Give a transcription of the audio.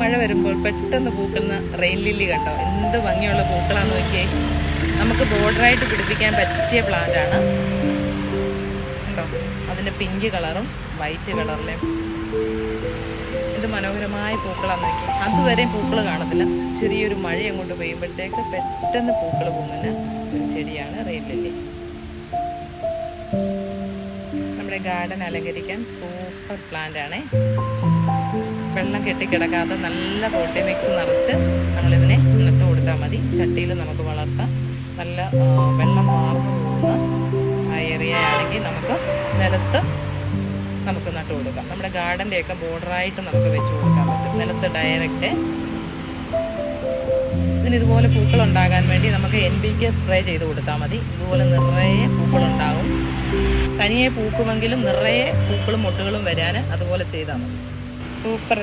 മഴ വരുമ്പോൾ പെട്ടെന്ന് പൂക്കുന്ന റെയിൻ ലില്ലി കണ്ടോ? എന്ത് ഭംഗിയുള്ള പൂക്കളാന്ന് നോക്കിയേ. നമുക്ക് ബോർഡറായിട്ട് പിടിപ്പിക്കാൻ പറ്റിയ പ്ലാന്റ് ആണ്. കണ്ടോ? അതിന്റെ പിങ്ക് കളറും വൈറ്റ് കളറിലെയും ഇത് മനോഹരമായ പൂക്കളാന്ന് നോക്കി അതുവരെ പൂക്കൾ കാണത്തില്ല. ചെറിയൊരു മഴ അങ്ങോട്ട് പെയ്യുമ്പോഴത്തേക്ക് പെട്ടെന്ന് പൂക്കൾ പൊങ്ങുന്ന ഒരു ചെടിയാണ് റെയിൻ ലില്ലി. നമ്മുടെ ഗാർഡൻ അലങ്കരിക്കാൻ സൂപ്പർ പ്ലാന്റ് ആണേ. വെള്ളം കെട്ടിക്കിടക്കാതെ നല്ല പോട്ടി മിക്സ് നിറച്ച് നമ്മളിതിനെ നട്ട് കൊടുത്താൽ മതി. ചട്ടിയിൽ നമുക്ക് വളർത്താം. നല്ല വെള്ളം മാർന്നു പോകുന്ന ആ ഏരിയ ആണെങ്കിൽ നമുക്ക് നിലത്ത് നമുക്ക് നട്ട് കൊടുക്കാം. നമ്മുടെ ഗാർഡന്റെയൊക്കെ ബോർഡറായിട്ട് നമുക്ക് വെച്ച് കൊടുക്കാൻ പറ്റും. നിലത്ത് ഡയറക്റ്റ് ഇതിന് ഇതുപോലെ പൂക്കൾ ഉണ്ടാകാൻ വേണ്ടി നമുക്ക് എൻ ബി കെ സ്പ്രേ ചെയ്ത് കൊടുത്താൽ മതി. ഇതുപോലെ നിറയെ പൂക്കളുണ്ടാകും തനിയെ പൂക്കുമെങ്കിലും നിറയെ പൂക്കളും മുട്ടുകളും വരാൻ അതുപോലെ ചെയ്താൽ മതി. സൂപ്പർ